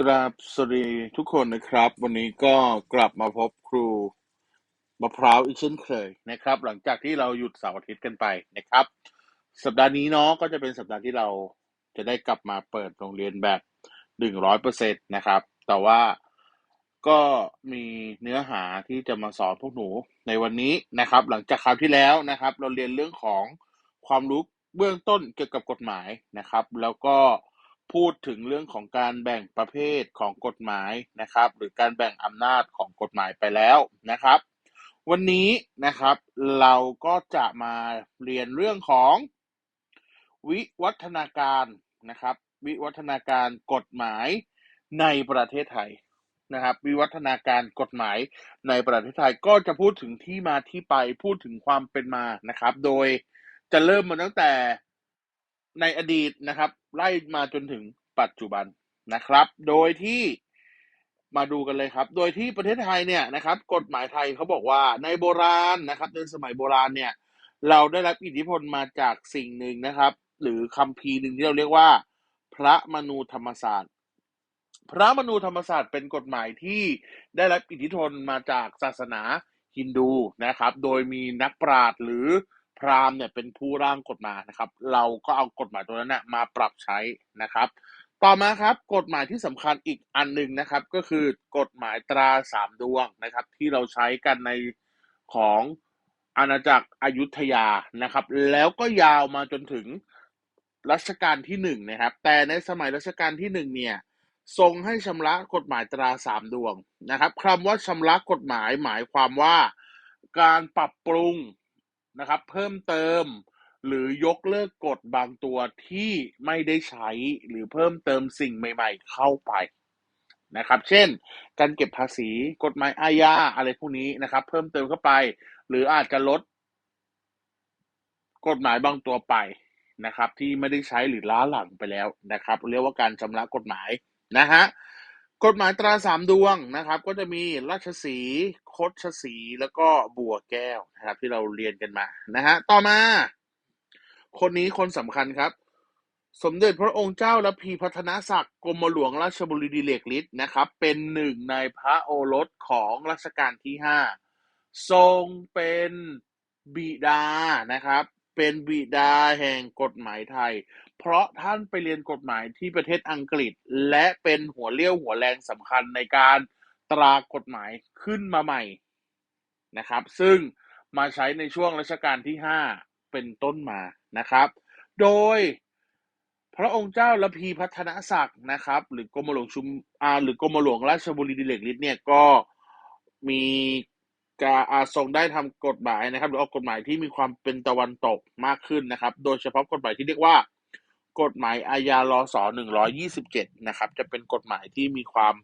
กราบสวัสดีทุกคนนะครับ วันนี้ก็กลับมาพบครูมะพร้าวอีกเช่นเคยนะครับ หลังจากที่เราหยุดเสาร์อาทิตย์กันไปนะครับ สัปดาห์นี้เนาะก็จะเป็นสัปดาห์ที่เราจะได้กลับมาเปิดโรงเรียนแบบหนึ่งร้อยเปอร์เซ็นต์นะครับ แต่ว่าก็มีเนื้อหาที่จะมาสอนพวกหนูในวันนี้นะครับ หลังจากคราวที่แล้วนะครับ เราเรียนเรื่องของความรู้เบื้องต้นเกี่ยวกับกฎหมายนะครับ แล้วก็ พูดถึงเรื่องของการแบ่งประเภทของกฎหมายนะครับ หรือการแบ่งอำนาจของกฎหมายไปแล้วนะครับ วันนี้นะครับเราก็จะมาเรียนเรื่องของ วิวัฒนาการนะครับ วิวัฒนาการกฎหมายในประเทศไทยนะครับ วิวัฒนาการกฎหมายในประเทศไทยก็จะพูดถึงที่มาที่ไปพูดถึงความเป็นมานะครับ โดยจะเริ่มมาตั้งแต่ ในอดีตนะครับ ไล่มาจนถึงปัจจุบันนะครับ โดยที่มาดูกันเลยครับ โดยที่ประเทศไทยเนี่ยนะครับ กฎหมายไทยเขาบอกว่าในโบราณนะครับ ในสมัยโบราณเนี่ย เราได้รับอิทธิพลมาจากสิ่งหนึ่งนะครับ หรือคัมภีร์หนึ่งที่เราเรียกว่า พระมนูธรรมศาสตร์ พระมนูธรรมศาสตร์เป็นกฎหมายที่ได้รับอิทธิพลมาจากศาสนาฮินดูนะครับ โดยมีนักปราชญ์หรือ พราหมณ์เนี่ยเป็นผู้ร่างกฎหมายนะครับ เราก็เอากฎหมายตัวนั้นนะมาปรับใช้นะครับ ต่อมาครับกฎหมายที่สำคัญอีกอันหนึ่งนะครับ ก็คือกฎหมายตราสามดวงนะครับ ที่เราใช้กันในของอาณาจักรอยุธยานะครับ แล้วก็ยาวมาจนถึงรัชกาลที่หนึ่งนะครับ แต่ในสมัยรัชกาลที่หนึ่งเนี่ยทรงให้ชำระกฎหมายตราสามดวงนะครับคำว่าชำระกฎหมายหมายความว่า การปรับปรุง นะครับ เพิ่มเติม หรือยกเลิกกฎบางตัวที่ไม่ได้ใช้หรือเพิ่มเติมสิ่งใหม่ ๆ เข้าไปนะครับ เช่น การเก็บภาษีกฎหมายอาญาอะไรพวกนี้นะครับ เพิ่มเติมเข้าไป หรืออาจจะลด กฎหมายบางตัวไปนะครับ ที่ไม่ได้ใช้หรือล้าหลังไปแล้วนะครับ เรียกว่าการชำระกฎหมายนะฮะ กฎหมายตราสามดวงนะครับ ก็จะมีราชสีคดชสีแล้วก็บัวแก้วนะครับ ที่เราเรียนกันมานะฮะต่อมา คนนี้คนสำคัญครับ สมเด็จพระองค์เจ้าและพีพัฒนศักดิ์กรมหลวงราชบุรีดิเลกฤทธิ์นะครับ เป็นหนึ่งในพระโอรสของรัชกาลที่ห้าทรงเป็นบิดานะครับ เป็นบิดาแห่งกฎหมายไทย เพราะท่านไปเรียนกฎหมายที่ประเทศอังกฤษ และเป็นหัวเลี้ยวหัวแรงสำคัญในการตรากฎหมายขึ้นมาใหม่นะครับ ซึ่งมาใช้ในช่วงรัชกาลที่ห้าเป็นต้นมานะครับ โดยพระองค์เจ้าละพีพัฒนศักดิ์นะครับ หรือกรมหลวงชุมอาหรือกรมหลวงราชบุรีดิเลกฤทธิ์เนี่ยก็มีการอาทรงได้ทำกฎหมายนะครับ หรือออกกฎหมายที่มีความเป็นตะวันตกมากขึ้นนะครับ โดยเฉพาะกฎหมายที่เรียกว่า กฎหมายอาญารอสหนึ่งร้อยี่สิบเจ็ดนะครับ จะเป็นกฎหมายที่มีความ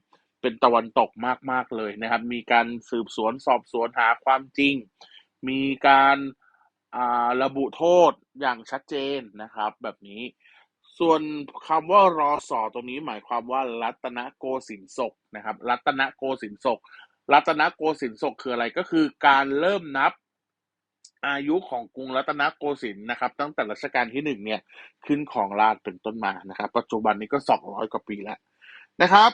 เป็นตะวันตกมากๆเลยนะครับ มีการสืบสวนสอบสวนหาความจริง มีการาระบุโทษอย่างชัดเจนนะครับ แบบนี้ ส่วนคำว่ารอสอตรงนี้หมายความว่ารัตนโกสินทร์ศกนะครับ รัตนโกสินทร์ศกรัตนโกสินทร์ศกคืออะไรก็คือการเริ่มนับ อายุของกรุงรัตนโกสินทร์นะครับ ตั้งแต่รัชกาลที่หนึ่งเนี่ยขึ้นของราชเป็นต้นมานะครับ ปัจจุบันนี้ก็สองร้อยกว่าปีแล้วนะครับ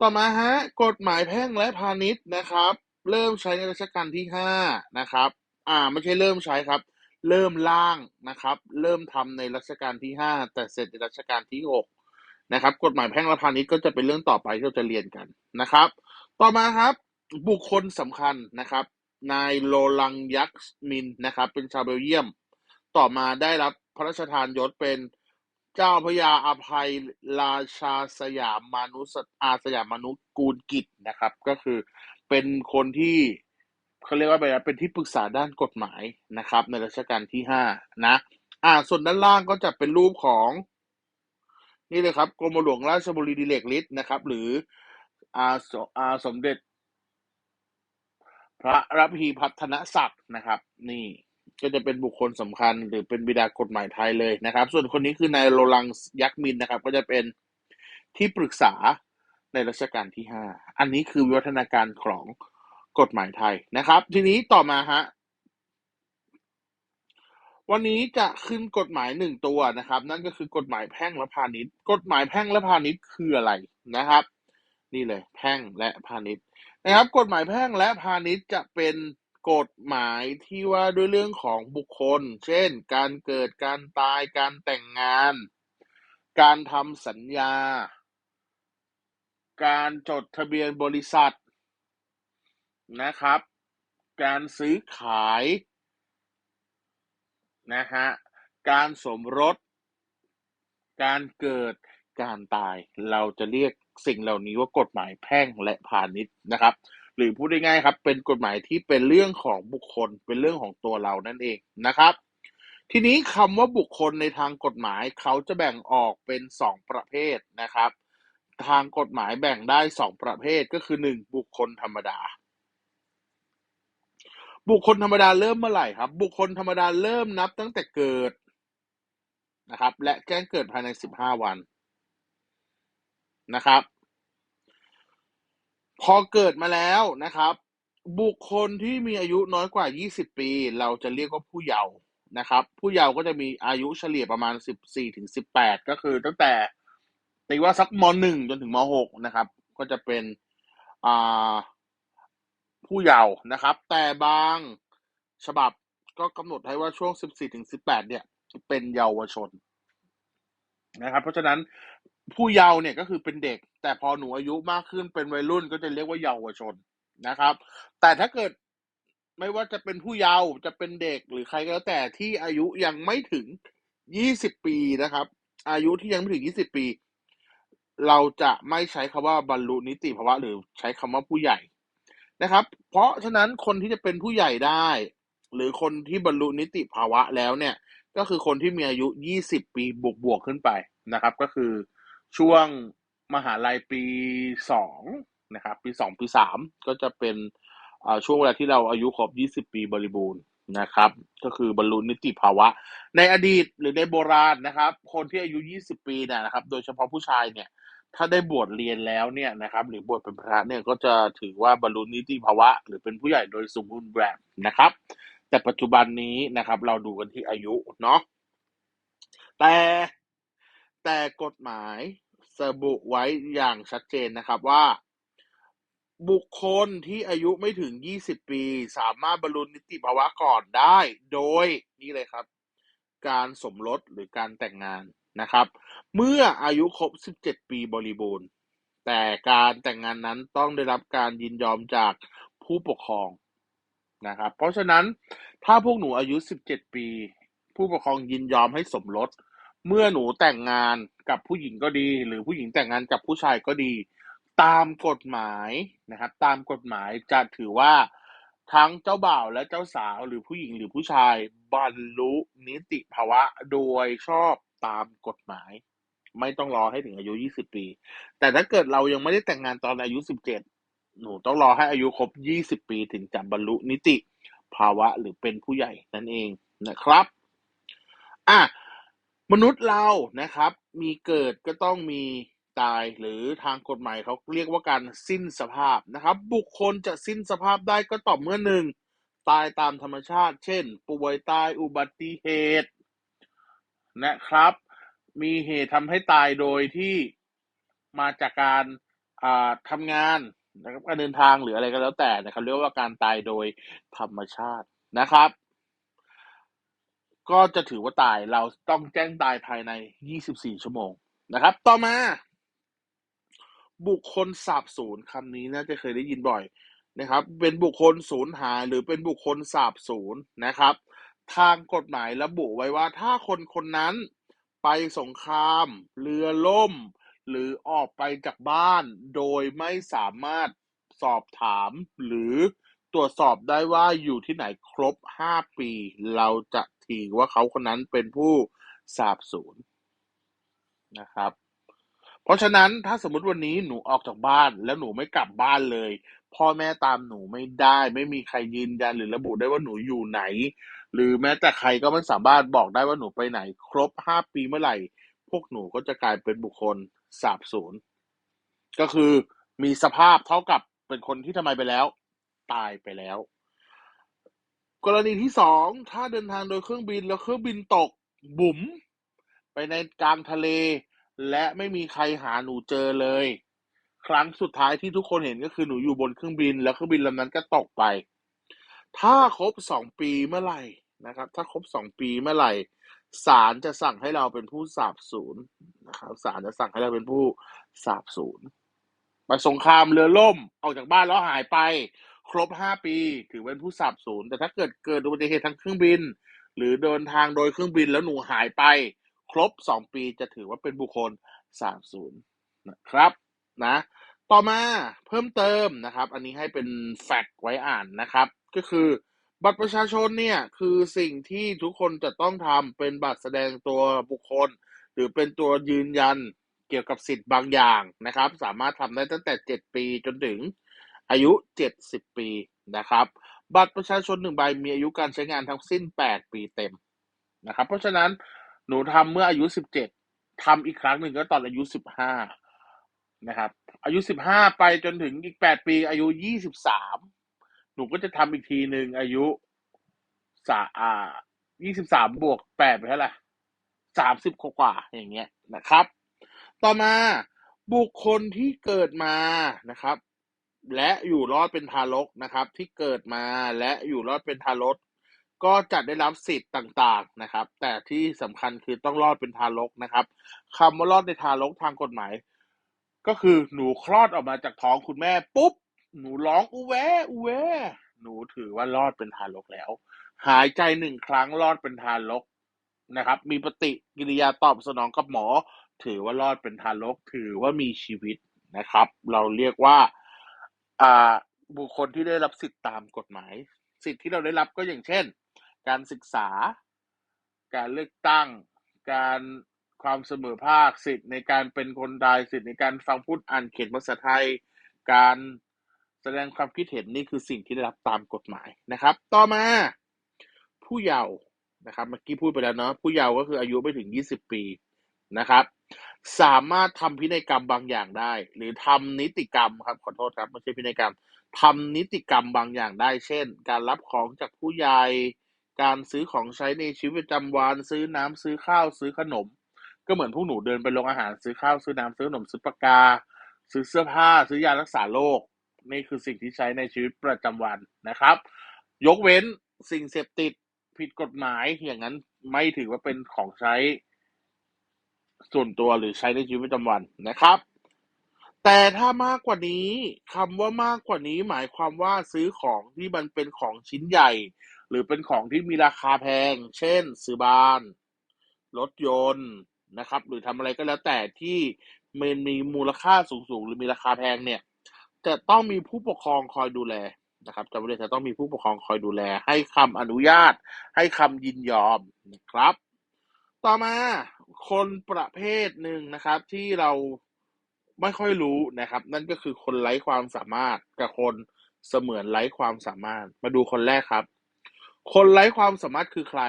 ต่อมาฮะกฎหมายแพ่งและพาณิชย์นะครับ เริ่มใช้ในรัชกาลที่ห้านะครับอ่าไม่ใช่เริ่มใช้ครับ เริ่มร่างนะครับ เริ่มทำในรัชกาลที่ห้าแต่เสร็จในรัชกาลที่หกนะครับกฎหมายแพ่งและพาณิชย์ก็จะเป็นเรื่องต่อไปที่เราจะเรียนกันนะครับ ต่อมาครับบุคคลสำคัญนะครับ นายโลลังยักษ์มินนะครับ เป็นชาวเบลเยียม ต่อมาได้รับพระราชทานยศเป็นเจ้าพระยาอภัยราชาสยามมานุสอาสยามมานุกูลกิจนะครับ ก็คือเป็นคนที่เขาเรียกว่าอะไรนะเป็นที่ปรึกษาด้านกฎหมายนะครับ ในรัชกาลที่ห้านะ อ่า ส่วนด้านล่างก็จะเป็นรูปของ นี่เลยครับกรมหลวงราชบุรีดิเลกฤทธิ์นะครับ หรืออาสอาสมเด็จ พระรพีพัฒนศักดิ์นะครับ นี่ก็จะเป็นบุคคลสำคัญหรือเป็นบิดากฎหมายไทยเลยนะครับ ส่วนคนนี้คือนายโรลังยักษ์มินนะครับ ก็จะเป็นที่ปรึกษาในรัชกาลที่ห้าอันนี้คือวิวัฒนาการของกฎหมายไทยนะครับ ทีนี้ต่อมาฮะวันนี้จะขึ้นกฎหมายหนึ่งตัวนะครับ นั่นก็คือกฎหมายแพ่งและพาณิชย์ กฎหมายแพ่งและพาณิชย์คืออะไรนะครับ นี่เลย แพ่งและพาณิชย์นะครับ กฎหมายแพ่งและพาณิชย์จะเป็นกฎหมายที่ว่าด้วยเรื่องของบุคคล เช่น การเกิดการตายการแต่งงาน การทำสัญญา การจดทะเบียนบริษัทนะครับ การซื้อขายนะฮะการสมรส การเกิดการตายเราจะเรียก สิ่งเหล่านี้ว่ากฎหมายแพ่งและพาณิชย์นะครับ หรือพูดง่ายๆครับ เป็นกฎหมายที่เป็นเรื่องของบุคคล เป็นเรื่องของตัวเรานั่นเองนะครับ ทีนี้คำว่าบุคคลในทางกฎหมายเขาจะแบ่งออกเป็นสองประเภทนะครับ ทางกฎหมายแบ่งได้สองประเภทก็คือหนึ่งบุคคลธรรมดาบุคคลธรรมดาเริ่มเมื่อไหร่ครับ บุคคลธรรมดาเริ่มนับตั้งแต่เกิดนะครับ และแจ้งเกิดภายในสิบห้าวัน นะครับ พอเกิดมาแล้วนะครับ บุคคลที่มีอายุน้อยกว่า 20 ปี เราจะเรียกว่าผู้เยาว์นะครับ ผู้เยาว์ก็จะมีอายุเฉลี่ยประมาณ 14ถึง18 ก็คือตั้งแต่ตีว่าสักม .1 จนถึงม .6 นะครับ ก็จะเป็นอ่าผู้เยาว์นะครับ แต่บางฉบับก็กำหนดให้ว่าช่วง 14ถึง18 เนี่ย เป็นเยาวชนนะครับ เพราะฉะนั้น ผู้เยาว์เนี่ยก็คือเป็นเด็ก แต่พอหนูอายุมากขึ้นเป็นวัยรุ่นก็จะเรียกว่าเยาวชนนะครับ แต่ถ้าเกิดไม่ว่าจะเป็นผู้เยาว์จะเป็นเด็กหรือใครก็แล้วแต่ที่อายุยังไม่ถึง20ปีนะครับ อายุที่ยังไม่ถึง20ปี เราจะไม่ใช้คำว่าบรรลุนิติภาวะหรือใช้คำว่าผู้ใหญ่นะครับ เพราะฉะนั้นคนที่จะเป็นผู้ใหญ่ได้ หรือคนที่บรรลุนิติภาวะแล้วเนี่ย ก็คือคนที่มีอายุ20ปีบวกบวกขึ้นไปนะครับ ก็คือ ช่วงมหาลัยปีสองนะครับ ปีสองปีสามก็จะเป็นช่วงเวลาที่เราอายุครบ20ปีบริบูรณ์นะครับ ก็คือบรรลุนิติภาวะ ในอดีตหรือในโบราณนะครับ คนที่อายุ20ปีเนี่ยนะครับ โดยเฉพาะผู้ชายเนี่ย ถ้าได้บวชเรียนแล้วเนี่ยนะครับ หรือบวชเป็นพระเนี่ยก็จะถือว่าบรรลุนิติภาวะ หรือเป็นผู้ใหญ่โดยสมบูรณ์แบบนะครับ แต่ปัจจุบันนี้นะครับ เราดูกันที่อายุเนาะแต่ แต่กฎหมายระบุไว้อย่างชัดเจนนะครับว่า บุคคลที่อายุไม่ถึง 20 ปี สามารถบรรลุนิติภาวะก่อนได้ โดยนี่เลยครับ การสมรสหรือการแต่งงานนะครับ เมื่ออายุครบ 17 ปีบริบูรณ์ แต่การแต่งงานนั้นต้องได้รับการยินยอมจากผู้ปกครองนะครับ เพราะฉะนั้นถ้าพวกหนูอายุ 17 ปี ผู้ปกครองยินยอมให้สมรส เมื่อหนูแต่งงานกับผู้หญิงก็ดี หรือผู้หญิงแต่งงานกับผู้ชายก็ดี ตามกฎหมายนะครับ ตามกฎหมายจะถือว่าทั้งเจ้าบ่าวและเจ้าสาวหรือผู้หญิงหรือผู้ชายบรรลุนิติภาวะโดยชอบตามกฎหมาย ไม่ต้องรอให้ถึงอายุ 20 ปี แต่ถ้าเกิดเรายังไม่ได้แต่งงานตอนอายุ 17 หนูต้องรอให้อายุครบ 20 ปีถึงจะบรรลุนิติภาวะหรือเป็นผู้ใหญ่นั่นเองนะครับ อะ มนุษย์เรานะครับ มีเกิดก็ต้องมีตายหรือทางกฎหมายเขาเรียกว่าการสิ้นสภาพนะครับ บุคคลจะสิ้นสภาพได้ก็ต่อเมื่อหนึ่งตายตามธรรมชาติ เช่น ป่วยตายอุบัติเหตุนะครับ มีเหตุทำให้ตายโดยที่มาจากการทำงานนะครับการเดินทางหรืออะไรก็แล้วแต่นะครับเรียกว่าการตายโดยธรรมชาตินะครับ ก็จะถือว่าตายเราต้องแจ้งตายภายใน 24 ชั่วโมงนะครับ ต่อมา บุคคลสาบสูญคำนี้น่าจะเคยได้ยินบ่อยนะครับ เป็นบุคคลสูญหายหรือเป็นบุคคลสาบสูญนะครับ ทางกฎหมายระบุไว้ว่าถ้าคนคนนั้นไปสงคราม เรือล่ม หรือออกไปจากบ้าน โดยไม่สามารถสอบถามหรือ ตรวจสอบได้ว่าอยู่ที่ไหนครบ5ปี เราจะถือว่าเขาคนนั้นเป็นผู้สาบสูญนะครับ เพราะฉะนั้นถ้าสมมติวันนี้หนูออกจากบ้านแล้วหนูไม่กลับบ้านเลย พ่อแม่ตามหนูไม่ได้ ไม่มีใครยืนยันหรือระบุได้ว่าหนูอยู่ไหน หรือแม้แต่ใครก็ไม่สามารถบอกได้ว่าหนูไปไหน ครบห้าปีเมื่อไหร่ พวกหนูก็จะกลายเป็นบุคคลสาบสูญก็คือมีสภาพเท่ากับเป็นคนที่ทำไมไปแล้ว ตายไปแล้ว กรณีที่สองถ้าเดินทางโดยเครื่องบินแล้วเครื่องบินตกบุ๋มไปในกลางทะเล และไม่มีใครหาหนูเจอเลย ครั้งสุดท้ายที่ทุกคนเห็นก็คือหนูอยู่บนเครื่องบิน แล้วเครื่องบินลำนั้นก็ตกไป ถ้าครบสองปีเมื่อไหร่นะครับ ถ้าครบสองปีเมื่อไหร่ศาลจะสั่งให้เราเป็นผู้สาบสูญนะครับศาลจะสั่งให้เราเป็นผู้สาบสูญไปสงครามเรือล่มออกจากบ้านแล้วหายไป ครบห้าปีถือเป็นผู้สาบสูญแต่ถ้าเกิดเกิดอุบัติเหตุทางเครื่องบิน หรือเดินทางโดยเครื่องบินแล้วหนูหายไป ครบสองปีจะถือว่าเป็นบุคคลสาบสูญนะครับนะต่อมาเพิ่มเติมนะครับ อันนี้ให้เป็นแฟกต์ไว้อ่านนะครับ ก็คือบัตรประชาชนเนี่ยคือสิ่งที่ทุกคนจะต้องทำเป็นบัตรแสดงตัวบุคคล หรือเป็นตัวยืนยันเกี่ยวกับสิทธิ์บางอย่างนะครับ สามารถทำได้ตั้งแต่ 7 ปีจนถึง อายุ 70 ปีนะครับ บัตรประชาชนหนึ่งใบมีอายุการใช้งานทั้งสิ้น 8 ปีเต็มนะครับ เพราะฉะนั้นหนูทำเมื่ออายุ 17ทำอีกครั้งหนึ่งก็ตอนอายุ 15 นะครับ อายุ 15 ไปจนถึงอีก 8 ปี อายุ 23 หนูก็จะทำอีกทีหนึ่งอายุสาอ่า23บวก8ไปเท่าไหร่30กว่าอย่างเงี้ยนะครับ ต่อมาบุคคลที่เกิดมานะครับ และอยู่รอดเป็นทารกนะครับ ที่เกิดมาและอยู่รอดเป็นทารกก็จะได้รับสิทธิ์ต่างๆนะครับ แต่ที่สำคัญคือต้องรอดเป็นทารกนะครับคำว่ารอดในทารกทางกฎหมาย ก็คือหนูคลอดออกมาจากท้องคุณแม่ปุ๊บหนูร้องอุแวอุแวหนูถือว่ารอดเป็นทารกแล้ว หายใจหนึ่งครั้งรอดเป็นทารกนะครับ มีปฏิกิริยาตอบสนองกับหมอ ถือว่ารอดเป็นทารกถือว่ามีชีวิตนะครับ เราเรียกว่า อ่าบุคคลที่ได้รับสิทธิ์ตามกฎหมาย สิทธิ์ที่เราได้รับก็อย่างเช่น การศึกษา การเลือกตั้ง การความเสมอภาคสิทธิ์ในการเป็นคนไทยสิทธิ์ในการฟังพูดอ่านเขียนภาษาไทย การแสดงความคิดเห็นนี่คือสิ่งที่ได้รับตามกฎหมายนะครับ ต่อมาผู้เยาว์นะครับเมื่อกี้พูดไปแล้วเนาะผู้เยาว์ก็คืออายุไม่ถึง 20 ปีนะครับ สามารถทำพินัยกรรมบางอย่างได้ หรือทำนิติกรรมครับขอโทษครับไม่ใช่พินัยกรรมทำนิติกรรมบางอย่างได้ เช่น การรับของจากผู้ใหญ่การซื้อของใช้ในชีวิตประจำวันซื้อน้ำซื้อข้าวซื้อขนม ก็เหมือนพวกหนูเดินไปโรงอาหารซื้อข้าวซื้อน้ำซื้อขนมซื้อปากกา ซื้อเสื้อผ้า ซื้อยารักษาโรคนี่คือสิ่งที่ใช้ในชีวิตประจำวันนะครับ ยกเว้นสิ่งเสพติดผิดกฎหมายอย่างนั้นไม่ถือว่าเป็นของใช้ ส่วนตัวหรือใช้ในชีวิตประจำวันนะครับ แต่ถ้ามากกว่านี้คำว่ามากกว่านี้หมายความว่าซื้อของที่มันเป็นของชิ้นใหญ่ หรือเป็นของที่มีราคาแพง เช่น ซื้อบ้าน รถยนต์นะครับ หรือทำอะไรก็แล้วแต่ที่มันมีมูลค่าสูงๆหรือมีราคาแพงเนี่ย จะต้องมีผู้ปกครองคอยดูแลนะครับจำไว้เลยจะต้องมีผู้ปกครองคอยดูแล ให้คำอนุญาต ให้คำยินยอมนะครับ ต่อมาคนประเภทหนึ่งนะครับ ที่เราไม่ค่อยรู้นะครับ นั่นก็คือคนไร้ความสามารถกับคนเสมือนไร้ความสามารถ มาดูคนแรกครับ คนไร้ความสามารถคือใคร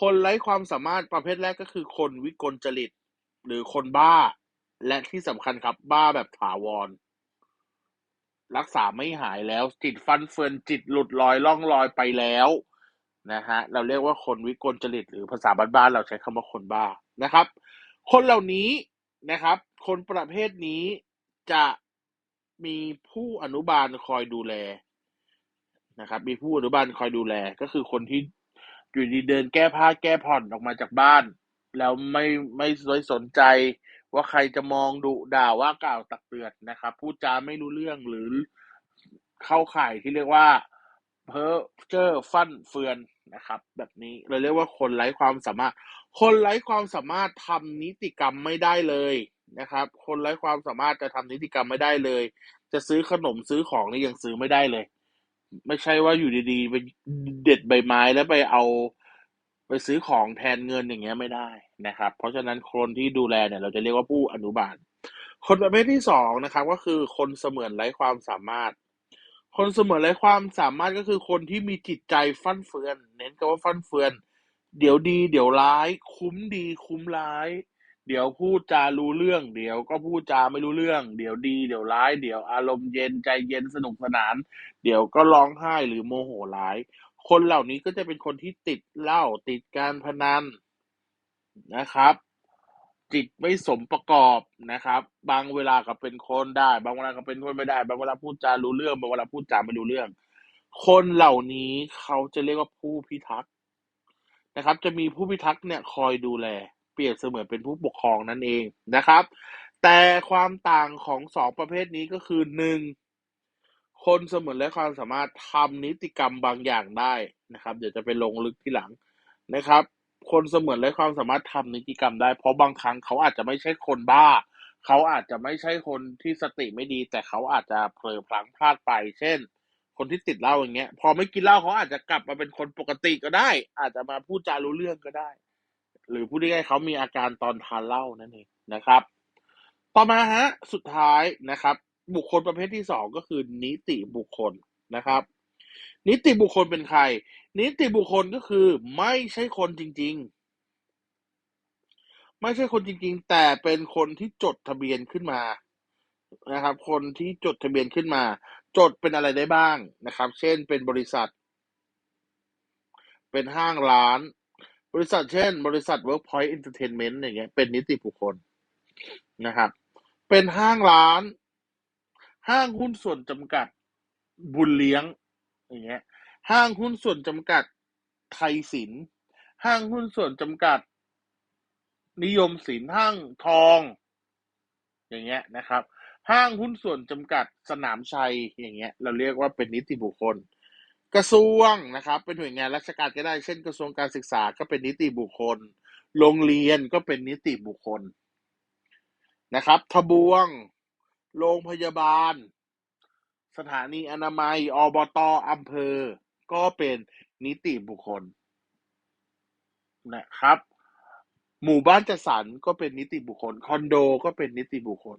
คนไร้ความสามารถประเภทแรกก็คือ คนวิกลจริต หรือคนบ้า และที่สำคัญครับ บ้าแบบถาวร รักษาไม่หายแล้ว จิตฟันเฟือนจิตหลุดลอยล่องลอยไปแล้ว นะฮะเราเรียกว่าคนวิกลจริตหรือภาษาบ้านๆเราใช้คำว่าคนบ้านะครับ คนเหล่านี้นะครับ คนประเภทนี้จะมีผู้อนุบาลคอยดูแลนะครับ มีผู้อนุบาลคอยดูแล ก็คือคนที่อยู่ดีเดินแก้ผ้าแก้ผ่อนออกมาจากบ้าน แล้วไม่ไม่สนใจว่าใครจะมองดุด่าว่ากล่าวตักเตือนนะครับ พูดจาไม่รู้เรื่องหรือเข้าข่ายที่เรียกว่า เพ้อเจ้อฟั่นเฟือนนะครับ แบบนี้เราเรียกว่าคนไร้ความสามารถ คนไร้ความสามารถทำนิติกรรมไม่ได้เลยนะครับ คนไร้ความสามารถจะทำนิติกรรมไม่ได้เลย จะซื้อขนมซื้อของนี่ยังซื้อไม่ได้เลย ไม่ใช่ว่าอยู่ดีๆไปเด็ดใบไม้แล้วไปเอาไปซื้อของแทนเงินอย่างเงี้ยไม่ได้นะครับ เพราะฉะนั้นคนที่ดูแลเนี่ย เราจะเรียกว่าผู้อนุบาล คนประเภทที่สองนะครับ ก็คือคนเสมือนไร้ความสามารถ คนเสมอนไรความสามารถก็คือคนที่มีจิตใจฟั่นเฟือน เน้นคำว่าฟั่นเฟือน เดี๋ยวดี เดี๋ยวร้าย คุ้มดี คุ้มร้าย เดี๋ยวพูดจารู้เรื่อง เดี๋ยวก็พูดจาไม่รู้เรื่อง เดี๋ยวดี เดี๋ยวร้าย เดี๋ยวอารมณ์เย็นใจเย็นสนุกสนาน เดี๋ยวก็ร้องไห้หรือโมโหร้าย คนเหล่านี้ก็จะเป็นคนที่ติดเหล้าติดการพนันนะครับ จิตไม่สมประกอบนะครับ บางเวลาก็เป็นคนได้ บางเวลาก็เป็นคนไม่ได้ บางเวลาพูดจารู้เรื่อง บางเวลาพูดจาไม่รู้เรื่อง คนเหล่านี้เขาจะเรียกว่าผู้พิทักษ์นะครับ จะมีผู้พิทักษ์เนี่ยคอยดูแล เปรียบเสมือนเป็นผู้ปกครองนั่นเองนะครับ แต่ความต่างของสองประเภทนี้ก็คือหนึ่งคนเสมือนและความสามารถทำนิติกรรมบางอย่างได้นะครับ เดี๋ยวจะไปลงลึกที่หลังนะครับ คนเสมือนและความสามารถทำนิติกรรมได้ เพราะบางครั้งเขาอาจจะไม่ใช่คนบ้า เขาอาจจะไม่ใช่คนที่สติไม่ดี แต่เขาอาจจะเผลอพลั้งพลาดไป เช่น คนที่ติดเหล้าอย่างเงี้ย พอไม่กินเหล้าเขาอาจจะกลับมาเป็นคนปกติก็ได้ อาจจะมาพูดจารู้เรื่องก็ได้ หรือพูดง่ายๆเขามีอาการตอนทานเหล้านั่นเองนะครับ ต่อมาฮะสุดท้ายนะครับ บุคคลประเภทที่สองก็คือนิติบุคคลนะครับ นิติบุคคลเป็นใคร นิติบุคคลก็คือ ไม่ใช่คนจริง ๆ ไม่ใช่คนจริง ๆ แต่เป็นคนที่จดทะเบียนขึ้นมานะครับ คนที่จดทะเบียนขึ้นมา จดเป็นอะไรได้บ้างนะครับ เช่นเป็นบริษัท เป็นห้างร้าน บริษัทเช่น บริษัท Workpoint Entertainment อย่างเงี้ยเป็นนิติบุคคลนะครับ เป็นห้างร้าน ห้างหุ้นส่วนจำกัดบุญเลี้ยง อย่างเงี้ย ห้างหุ้นส่วนจำกัดไทยสิน ห้างหุ้นส่วนจำกัด นิยมสินห้างทอง อย่างเงี้ยนะครับ ห้างหุ้นส่วนจำกัดสนามชัยอย่างเงี้ย เราเรียกว่าเป็นนิติบุคคล กระทรวงนะครับ เป็นหน่วยงานราชการก็ได้เช่นกระทรวงการศึกษาก็เป็นนิติบุคคล โรงเรียนก็เป็นนิติบุคคลนะครับ ทบวง โรงพยาบาล สถานีอนามัย อบตอำเภอ ก็เป็นนิติบุคคลนะครับ หมู่บ้านจัดสรรก็เป็นนิติบุคคล คอนโดก็เป็นนิติบุคคล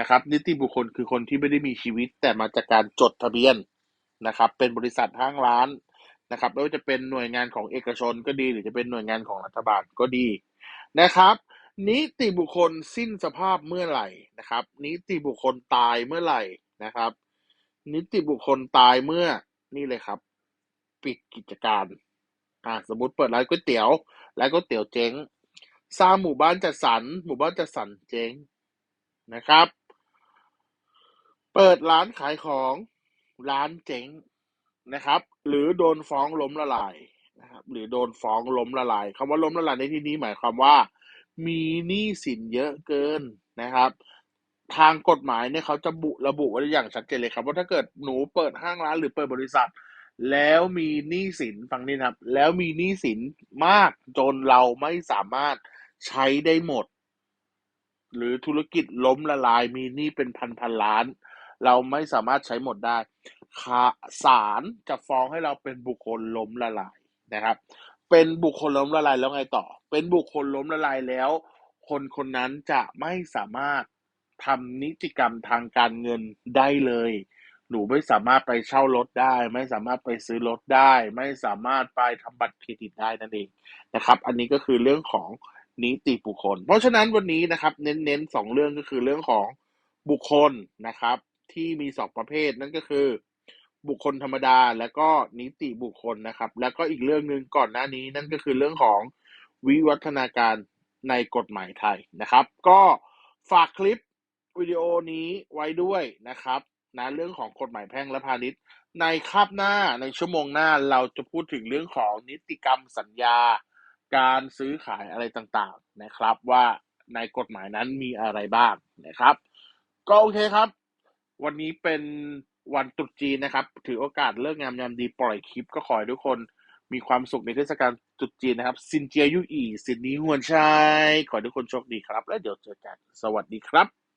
นะครับ นิติบุคคลคือคนที่ไม่ได้มีชีวิต แต่มาจากการจดทะเบียนนะครับ เป็นบริษัทห้างร้านนะครับไม่ว่าจะเป็นหน่วยงานของเอกชนก็ดี หรือจะเป็นหน่วยงานของรัฐบาลก็ดีนะครับ นิติบุคคลสิ้นสภาพเมื่อไหร่นะครับ นิติบุคคลตายเมื่อไหร่นะครับ นิติบุคคลตายเมื่อนี่เลยครับ ปิดกิจการอ่าสมมติเปิดร้านก๋วยเตี๋ยวร้านก๋วยเตี๋ยวเจ๊งสร้างหมู่บ้านจัดสรรหมู่บ้านจัดสรรเจ๊งนะครับ เปิดร้านขายของร้านเจ๊งนะครับ หรือโดนฟ้องล้มละลายนะครับ หรือโดนฟ้องล้มละลายคำว่าล้มละลายในที่นี้หมายความว่า มีหนี้สินเยอะเกินนะครับ ทางกฎหมายเนี่ยเขาจะบุระบุไว้อย่างชัดเจนเลยครับว่าถ้าเกิดหนูเปิดห้างร้านหรือเปิดบริษัท แล้วมีหนี้สินฟังนี่นะครับ แล้วมีหนี้สินมากจนเราไม่สามารถใช้ได้หมด หรือธุรกิจล้มละลายมีหนี้เป็นพันพันล้าน เราไม่สามารถใช้หมดได้ศาลจะฟ้องให้เราเป็นบุคคลล้มละลายนะครับ เป็นบุคคลล้มละลายแล้วไงต่อ เป็นบุคคลล้มละลายแล้ว คนคนนั้นจะไม่สามารถ ทำนิติกรรมทางการเงินได้เลย หนูไม่สามารถไปเช่ารถได้ ไม่สามารถไปซื้อรถได้ ไม่สามารถไปทำบัตรเครดิตได้นั่นเองนะครับ อันนี้ก็คือเรื่องของนิติบุคคล เพราะฉะนั้นวันนี้นะครับ เน้นๆสองเรื่องก็คือเรื่องของบุคคลนะครับ ที่มีสองประเภทนั่นก็คือ บุคคลธรรมดาและก็นิติบุคคลนะครับ แล้วก็อีกเรื่องหนึ่งก่อนหน้านี้นั่นก็คือเรื่องของวิวัฒนาการในกฎหมายไทยนะครับ ก็ฝากคลิป วิดีโอนี้ไว้ด้วยนะครับนะเรื่องของกฎหมายแพ่งและพาณิชย์ ในคาบหน้าในชั่วโมงหน้าเราจะพูดถึงเรื่องของนิติกรรมสัญญา การซื้อขายอะไรต่างๆนะครับ ว่าในกฎหมายนั้นมีอะไรบ้างนะครับ ก็โอเคครับ วันนี้เป็นวันตรุษจีนนะครับ ถือโอกาสเลิกงามยามดีปล่อยคลิปก็ขอให้ทุกคนมีความสุขในเทศกาลตรุษจีนนะครับซินเจียยู่อีสินนี้ฮวนชัยขอให้ทุกคนโชคดีครับ และเดี๋ยวเจอกันสวัสดีครับ